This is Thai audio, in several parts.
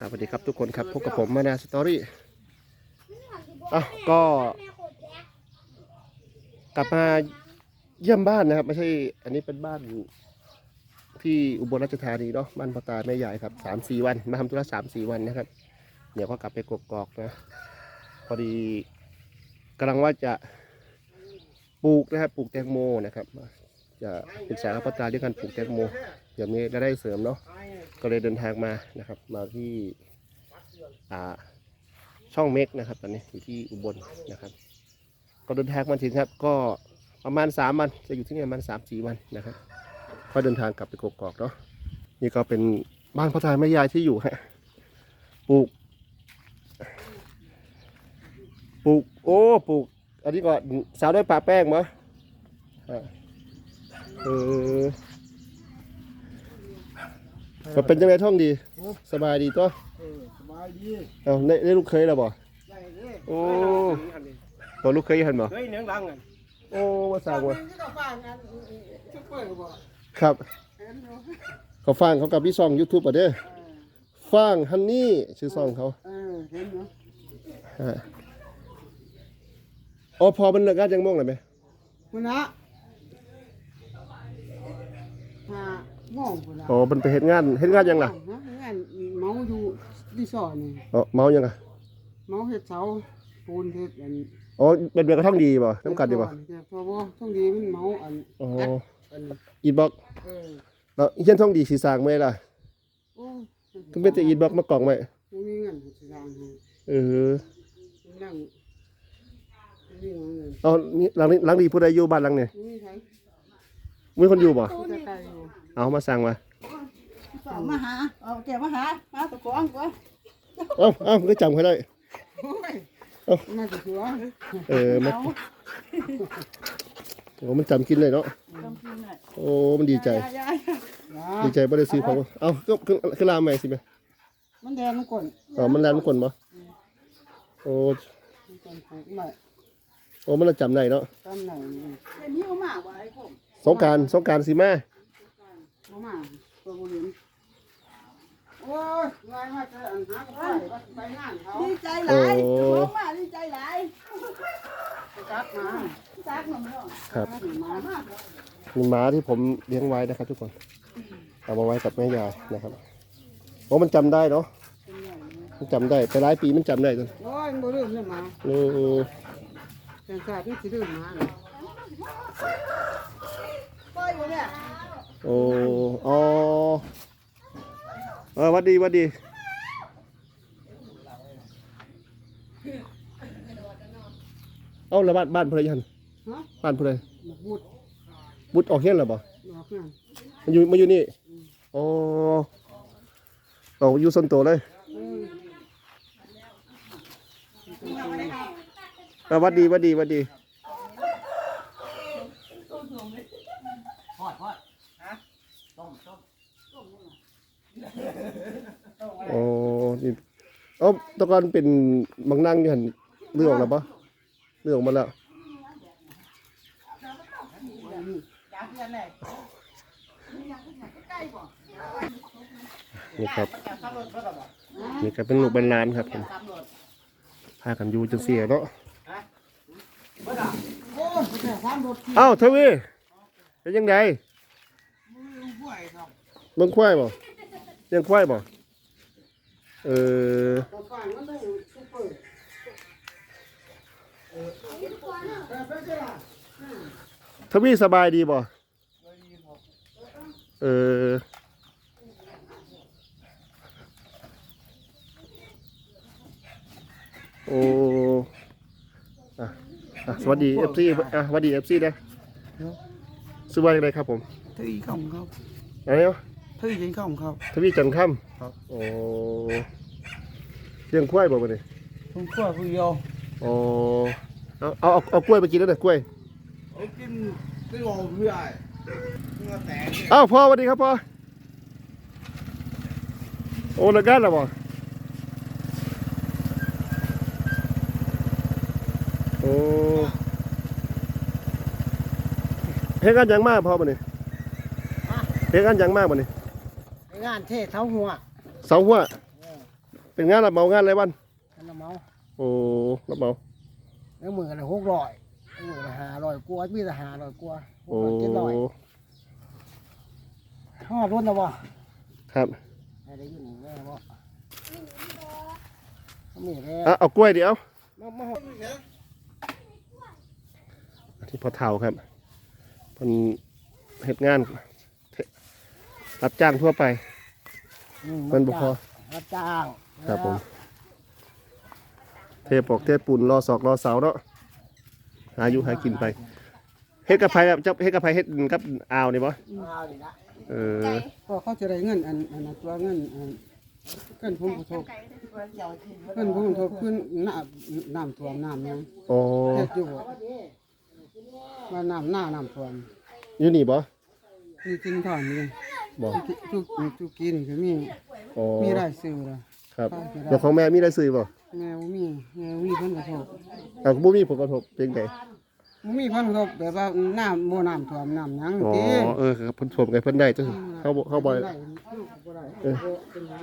สวัสดีครับทุกคนครับพบกับผมมานาสตอรี่อะก็กลับมาเยี่ยมบ้านนะครับ ไม่ใช่ อันนี้เป็นบ้านที่อุบลราชธานีเนาะบ้านพ่อตาแม่ยายครับสามสี่วัน มาทำธุระสามสี่วันนะครับ เดี๋ยวก็กลับไปกกอกนะ พอดีกำลังว่าจะปลูกนะครับปลูกแตงโมนะครับ จะปรึกษากับพ่อตาเรื่องการปลูกแตงโม เดี๋ยวมีรายได้เสริมเนาะก็เลยเดินทางมานะครับ มาที่อ่าช่องเมกนะครับ ตอนนี้อยู่ที่อุบลนะครับ ก็เดินทางมาถึงครับ ก็ประมาณสามวันจะอยู่ที่นี่ประมาณสามสี่วันนะครับก็เดินทางกลับไปกกอกเนาะนี่ก็เป็นบ้านพ่อตาแม่ยายที่อยู่ฮะปลูกปลูกโอ้ปลูกอันนี้ก็สาวด้วยปลาแป้งมั้ยเออ ก็เป็นยังไงท่องดี สบายดีตัวเออสบายดีเอาได้ได้ลูกเคยแล้วบ่ได้เด้โอ้ ตัวลูกเคยเห็นบ่ เฮ้ยเนื้อรังกันโอ้มาสั่งว่ะที่เราฟังกันชุบเปิดบ่ครับ เห็นอยู่เขาฟังเขากับพี่ซองยูทูบอะเด้อฟังฮันนี่ชื่อซองเขาเออเห็นอยู่ฮะอ๋อพอมันเลิกงานยังม่วงเลยไหมมันนะหาม่องพุ่นน่ะอ๋อมันไปเฮ็ดงานเฮ็ดงานยังล่ะฮะงานเมาอยู่รีสอร์ทนี่อ๋อเมายังอะเมาเฮ็ดเสาปูนเฮ็ดอันอ๋อเป็นเบียร์กระท่องดีบ่น้ำกัดดีบ่แต่พอบ่ต้องดีมันเมาอันอ๋ออันอีทบ็อกเออแล้วเฮียนท่องดีสีสร้างไหมล่ะโอ้ก็เป็นแต่อีทบ็อกมากล่องไหมบ่มีเงินสิสร้างให้เออนั่งนี่เงินเอานี่หลังนี้หลังดีผู้ใดอยู่บ้านหลังเนี่ยนี่ใช่มีคนอยู่บ่จะไกลอยู่ เอามาสั่งมาเอามาหา เอาแกมาหามาตะกองก่อนเอ้าเอ้าได้จำเขาได้โอ้ยมาจากหัวเออมันเอาโอ้มันจำกินเลยเนาะจำกินหน่อยโอ้มันดีใจยายายดีใจบ่ได้ซื้อของเอ้าก็คือคือลามใหม่สิแม่มันแดงมันก่อนอ๋อมันแลนมันคนบ่โอ้มันก่อนผูกใหม่โอ้มันละจำได้เนาะตามไหนนี่เดี๋ยวนี้เอามาไว้ผมสงกรารสงกรารสิแม่ มามาตัวบุญโอ้ยงานมาจะอันหาไปไปงานเขาดีใจหลายร้องมาดีใจหลายจักมาซักหน่อยเนาะครับมามีม้าที่ผมเลี้ยงไว้นะครับ ทุกคน เอามาไว้กับแม่ยายนะครับโอ้มันจำได้เนาะมันจำได้ไปหลายปีมันจำได้จนโอ้ยบ่ลืมเลยมาอือแต่ศาสตร์ที่สิลืมมาปล่อยอยู่เนี่ย โอ้อ๋อเออหวัดดีหวัดดีเอ้าแล้วบ้านบ้านเพลยันฮะบ้านเพลบูดบุตรออกเฮียนเหรอบ่ดอกนั่นมาอยู่มาอยู่นี่อ๋อเอาอยู่ส่วนตัวเลยเอออะหวัดดีหวัดดีหวัดดีโอ้นี่เอ้าแตะกอนเป็นบางนั่งอยู่หันเรื่องแล้วปะเรื่องมาแล้วนี่ครับนี่ก็เป็นลูกเป็นหลานครับผมพากันอยู่จังเสียเนาะเอ้าทวีเป็นยังไงเบิ่งควายบ่เลี้ยังควายบ่ เออตอนฟังมันต้องซุปเปอร์เออไปเจ้าทวีสบายดีบ่เออโอ้อะอะสวัสดี FC อะสวัสดี FC นะสวัสดีอะไรครับผมทวีของเขาอะไรเนาะทวีเป็นของเขาทวีจันทร์ค่ ครับำโอ้เลี้ยงควายบ่บ่นี่ผมขั้วผู้เดียวโอ้เอาเอาเอาเอากล้วยไปกินแล้วเนี่ยกล้วยเอากินไปรอเพื่อนเมื่อแตกอ้าวพ่อสวัสดีครับพ่อโอ้เลิกงานแล้วบ่โอ้เฮ็ดงานหยังมากพ่อบ่นี่เฮ็ดงานหยังมากบ่นี่งานเทศเท้าหัว เสาหัวเป็นงานรับเหมางานอะไรวันอันละเมาโอ้รับเหมาแล้วมือละหกร้อยมือละห้าร้อยกว่ามีแต่ห้าร้อยกว่าโอ้เจ็ดร้อยห่อรุ่นนะบ่ครับอะไรอยู่นี่แม่บ่มีแล้อะเอากล้วยเดี๋ยวมามาที่พอเท่าครับเพิ่นเฮ็ดงานรับจ้างทั่วไป เพิ่นบ่พอ รับจ้างครับผม เทปอกเทปูนรอศอกรอเสาเนาะหาอยู่หากินไปเฮ็ดกับไผครับเจ้าเฮ็ดกับไผเฮ็ดกับอ่าวนี่บ่เอานี่ละเออ ก็เขาจะได้เงินอันอันนั้นตัวเงินอันเงินผมกระทบเงินผมกระทบขึ้นน้ำน้ำท่วมน้ำหยังโอ้เฮ็ดอยู่บ่ว่าน้ำหน้าน้ำท่วมอยู่นี่บ่มีกินท่อนนี่ บ่ทุกทุกกินคือมีโอ้มีรายซื้อละครับเดี๋ยวของแม่มีได้ซื้อบ่แม่บ่มีแม่บ่มีผลกระทบเอาบ่มีผลกระทบเป็นไงบ่มีผลกระทบแบบว่าน้ำบ่น้ำท่วมน้ำหยังอ๋อติเออครับเพิ่นชมกันเพิ่นได้จังเขาบ่เขาบ่ได้ลูกบ่ได้เออเป็นหยัง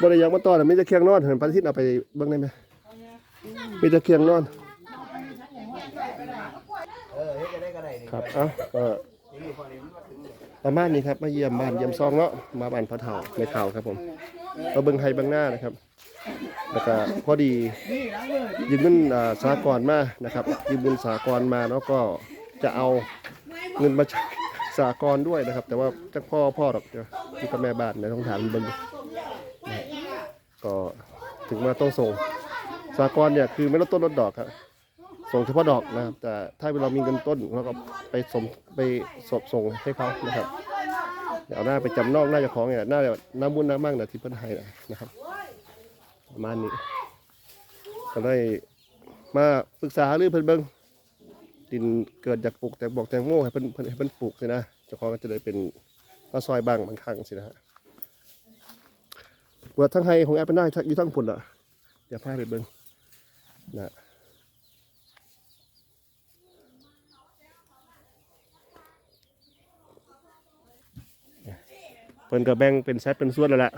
บ่ได้หยังมาต่อน่ะมีแต่เคียงนอนเห็นปฏิทินเอาไปเบิ่งได้ไหมมีแต่เคียงนอนครับเอ้าก็ ประมาณนี้ครับมาเยี่ยมบ้านเยี่ยมซองเนาะมาบ้านพ่อเฒ่าแม่เฒ่าครับผมมาเบิ่งไห้เบิ่งหน้านะครับแล้วก็พอดียืมเงินอ่าสหกรมานะครับยืมเงินสหกรมาแล้วก็จะเอาเงินมาใช้สหกรด้วยนะครับ แต่ว่าจักพ่อพ่อหรอกเดี๋ยวอยู่กับแม่บ้านเดี๋ยวต้องถามเบิ่งก็ถึงมาต้องส่งสากลเนี่ยคือไม่ลดต้นลดดอกครับ ส่งเฉพาะดอกนะครับ แต่ถ้าเรามีเงินต้นเราก็ไปสมไปสบส่งให้เขานะครับเดี๋ยวเอาหน้าไปจำนอกหน้าจ้าของเนี่ยหน้าน้ำมุนน้ำมั่งนะที่เพิ่นให้นะครับประมาณนี้ก็ได้มาปรึกษาหรือเพิ่นเบิ่งดินเกิดจากปลูกแต่บอกแตงโมให้เพิ่นเพิ่นให้เพิ่นปลูกสินะเจ้าของก็จะได้เป็นมาซอยบ้างบางครั้งสินะฮะเปิดทั้งไฮของแอปเป็นได้อยู่ทั้งผุนละเดี๋ยวพาไปเบิ้งนะ เพิ่นก็แบ่งเป็นแซดเป็นส่วนแล้วล่ะ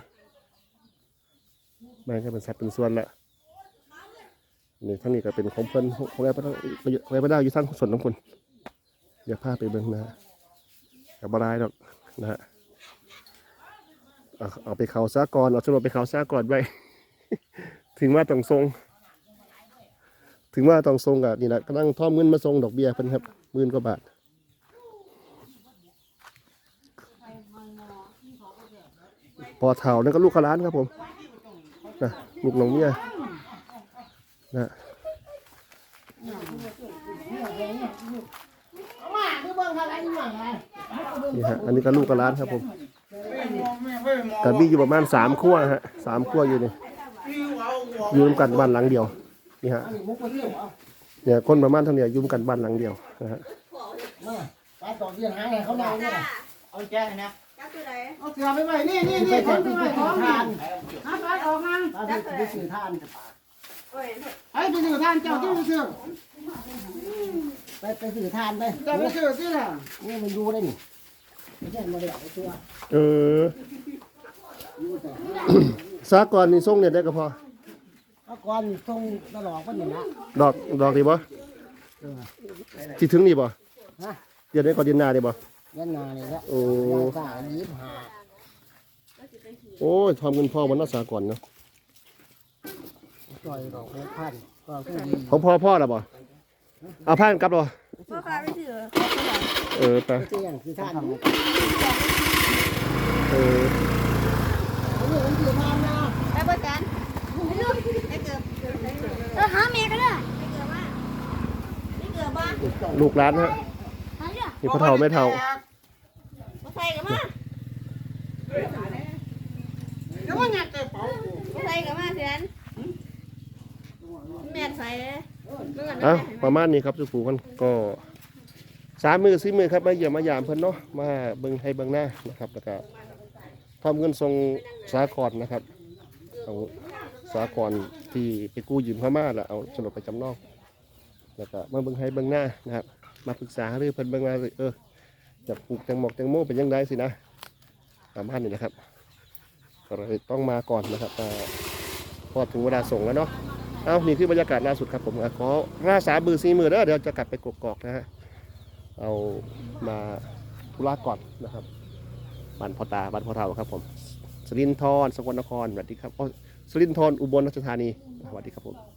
แบ่งก็เป็นแซดเป็นส่วนแล้วนี่ทั้งนี้ก็เป็นของเพิ่นของแอปเป็นของแอปเป็นได้อยู่ทั้งส่วนของคนเดี๋ยวพาไปเบิ้งนะกับบรายดอกนะฮะเอาเอาไปเขาซะก่อนเอาสรุปไปเขาซะก่อนไว้ถึงว่าต้องทรง ถึงว่าต้องทรงกับนี่แหละก็นั่งท่อมเงินมาทรงดอกเบี้ยเพิ่นครับหมื่นกว่าบาท พอเท่านั่นก็ลูกกระล้านครับผมนะลูกน้องเมียนะนี่ฮะอันนี้ก็ลูกกระล้านครับผมกับมีอยู่ประมาณสามขั้วฮะสามขั้วอยู่นี่อยู่ร่วมกันบ้านหลังเดียวนี่ฮะเนี่ยคนประมาณเท่านี้อยู่ร่วมกันบ้านหลังเดียวนะฮะปลาตอกเบี้ยหาให้เขาเอาเนี่ยเอาแจ้นะ ตัวไหนเอาเสือไปไว้นี่นี่นี่คนไปไว้ของทานหาปลาออกมาจับตัวไหนไปสื่อทานโอ้ยไอ้ไปสื่อทานเจ้าที่ไปสื่อไปไปสื่อทานไปเจ้าไปสื่อที่ล่ะนี่มันดูได้นี่ไม่ใช่มาเดี๋ยวไอ้ตัวเออสากรนี่ส่งเนี่ยได้ก็พอเอาก่อนส่งตลอดก็นี่นะดอกดอกดีบ่ที่ถึงนี่บ่เดือนนี้ก่อนเดือนหน้าดีบ่ ยันนาเลยละโอ้ยาสายี่สิบห้าโอ้ยทำเงินพ่อมันน่าสากรเนาะจอยดอกหกพันก็คือดีของพ่อพ่อละบ่เอาผ่านกลับเหรอพ่อค้าไม่ถือเออไปไม่ใช่อย่างสื่อทานเออนี่มันสื่อทานนะไปเปิดกันไม่รู้ไม่เกือบเออหาเมียก็ได้ไม่เกือบว่าไม่เกือบว่าลูกร้านฮะหาเรื่อง นี่พ่อเฒ่าแม่เฒ่ามาใส่กันมาเดี๋ยวว่าหยัดแต่เป๋ามาใส่กันมาเสียนแม่ใส่เลยเมื่อเอ้านั้นประมาณนี้ครับสุภูกันก็สามมือสี่มือครับมาเยี่ยมมายามเพิ่นเนาะมาเบิ่งให้เบิ่งหน้านะครับแล้วก็ทำเงินทรงสากรณ์นะครับเอาสากรณ์ที่ไปกู้ยืมเข้ามาแล้วเอาโฉนดไปจำนองแล้วก็มาเบิ่งให้เบิ่งหน้านะครับ มาปรึกษาหรือเพิ่นเบิ่งว่าเออจะปลูกแตงหมอกแตงโมเป็นยังไงสินะประมาณนี้นะครับก็เลยต้องมาก่อนนะครับพอถึงเวลาส่งแล้วเนาะเอานี่คือบรรยากาศล่าสุดครับผมอะขอราสาบือซีมือเด้อเดี๋ยวจะกลับไปกกอกนะฮะเอามาธุระก่อนนะครับบ้านพ่อตาบ้านพ่อเฒ่าครับผมสรินทรสกลนครสวัสดีครับอ๋อสรินทรอุบลราชธานีสวัสดีครับผม